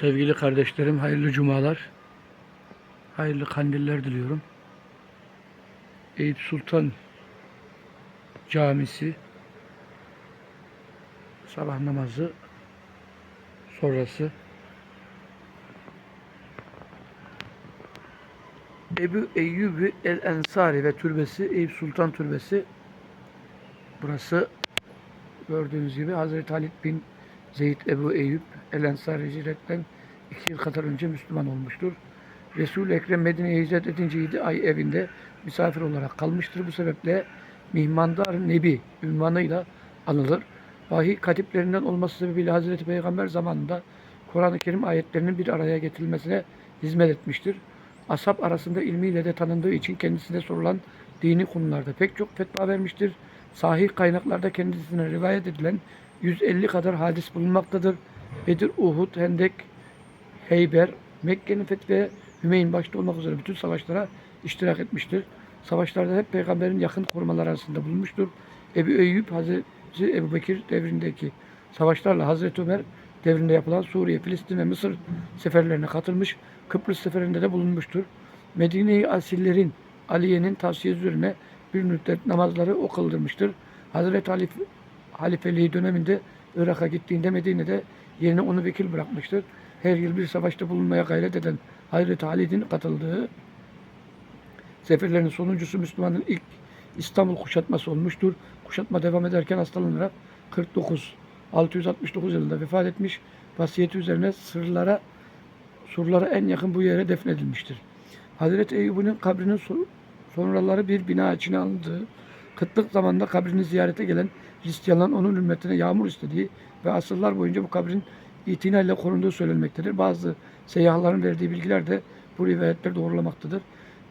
Sevgili kardeşlerim, hayırlı cumalar. Hayırlı kandiller diliyorum. Eyüp Sultan Camisi sabah namazı sonrası Ebu Eyyub el Ensari ve türbesi Eyüp Sultan Türbesi burası gördüğünüz gibi Hazreti Halid bin Zeyd Ebu Eyyub el Ensari hicretten iki yıl kadar önce Müslüman olmuştur. Resul-i Ekrem Medine'ye hicret edince 7 ay evinde misafir olarak kalmıştır. Bu sebeple Mihmandar Nebi ünvanıyla anılır. Vahiy katiplerinden olması sebebiyle Hazreti Peygamber zamanında Kur'an-ı Kerim ayetlerinin bir araya getirilmesine hizmet etmiştir. Ashab arasında ilmiyle de tanındığı için kendisine sorulan dini konularda pek çok fetva vermiştir. Sahih kaynaklarda kendisine rivayet edilen 150 kadar hadis bulunmaktadır. Bedir, Uhud, Hendek, Heyber, Mekke'nin fethi ve Hümeyn başta olmak üzere bütün savaşlara iştirak etmiştir. Savaşlarda hep peygamberin yakın korumalar arasında bulunmuştur. Ebu Eyyub, Hazreti Ebu Bekir devrindeki savaşlarla Hazreti Ömer devrinde yapılan Suriye, Filistin ve Mısır seferlerine katılmış. Kıbrıs seferinde de bulunmuştur. Medine-i Asillerin Aliye'nin tavsiyesi üzerine bir müddet namazları o kıldırmıştır. Hazreti Halif, halifeliği döneminde Irak'a gittiğinde Medine'de yerine onu vekil bırakmıştır. Her yıl bir savaşta bulunmaya gayret eden Hazreti Halid'in katıldığı seferlerin sonuncusu Müslümanın ilk İstanbul kuşatması olmuştur. Kuşatma devam ederken hastalanarak 49 669 yılında vefat etmiş. Vasiyeti üzerine sırlara surlara en yakın bu yere defnedilmiştir. Hazreti Eyyub'un kabrinin so- sonraları bir bina içine alındığı, kıtlık zamanında kabrini ziyarete gelen Hristiyanların onun ümmetine yağmur istediği ve asırlar boyunca bu kabrin itinayla korunduğu söylenmektedir. Bazı seyyahların verdiği bilgiler de bu rivayetleri doğrulamaktadır.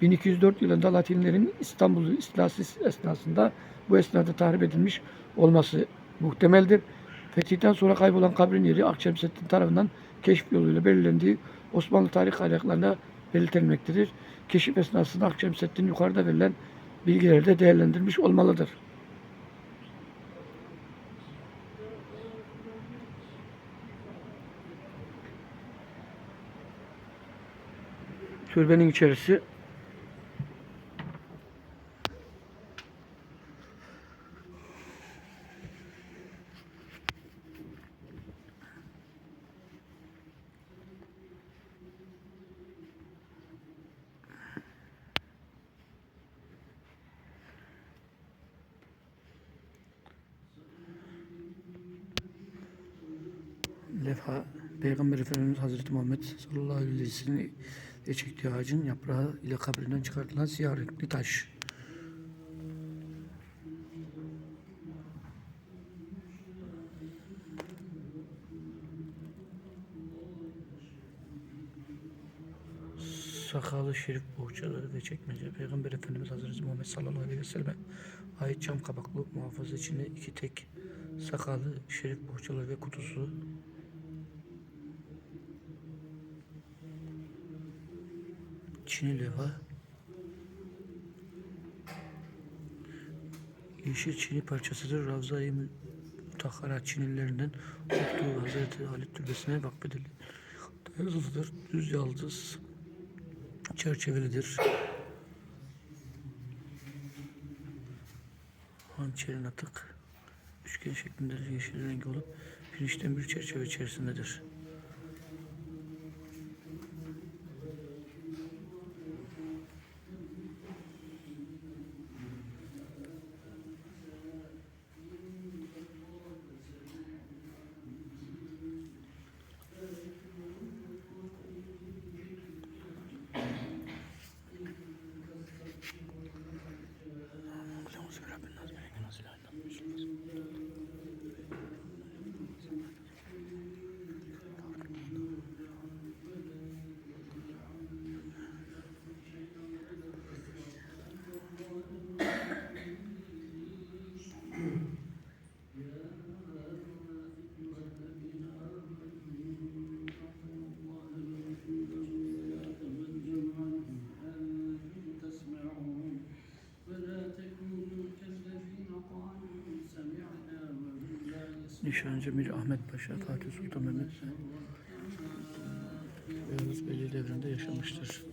1204 yılında Latinlerin İstanbul'u istilası esnasında bu esnada tahrip edilmiş olması muhtemeldir. Fetihten sonra kaybolan kabrin yeri Akşemseddin tarafından keşif yoluyla belirlendiği Osmanlı tarih kaynaklarında belirtilmektedir. Keşif esnasında Akşemseddin yukarıda verilen bilgileri de değerlendirmiş olmalıdır. Türbenin içerisi. Levha Peygamber Efendimiz Hazreti Muhammed sallallahu aleyhi ve sellem'in ve çektiği yaprağı ile kabrinden çıkartılan siyah renkli taş. Sakalı şerif bohçaları ve çekmece Peygamber Efendimiz Hazreti Muhammed sallallahu aleyhi ve selleme ait cam kabaklı muhafaza içinde iki tek sakalı şerif bohçaları ve kutusu Çin'i leva Yeşil Çin'i parçasıdır. Ravza-i Mutahhara Çinililerinden oktuğu Hazreti Halit Türbesi'ne vakfedildi. Yazılıdır. Düz yaldız çerçevelidir. Hançerin atık üçgen şeklinde yeşil rengi olup pirinçten bir çerçeve içerisindedir. Nişancı Mir Ahmet Paşa, Fatih Sultan Mehmet Yavuz Beyli devrinde yaşamıştır.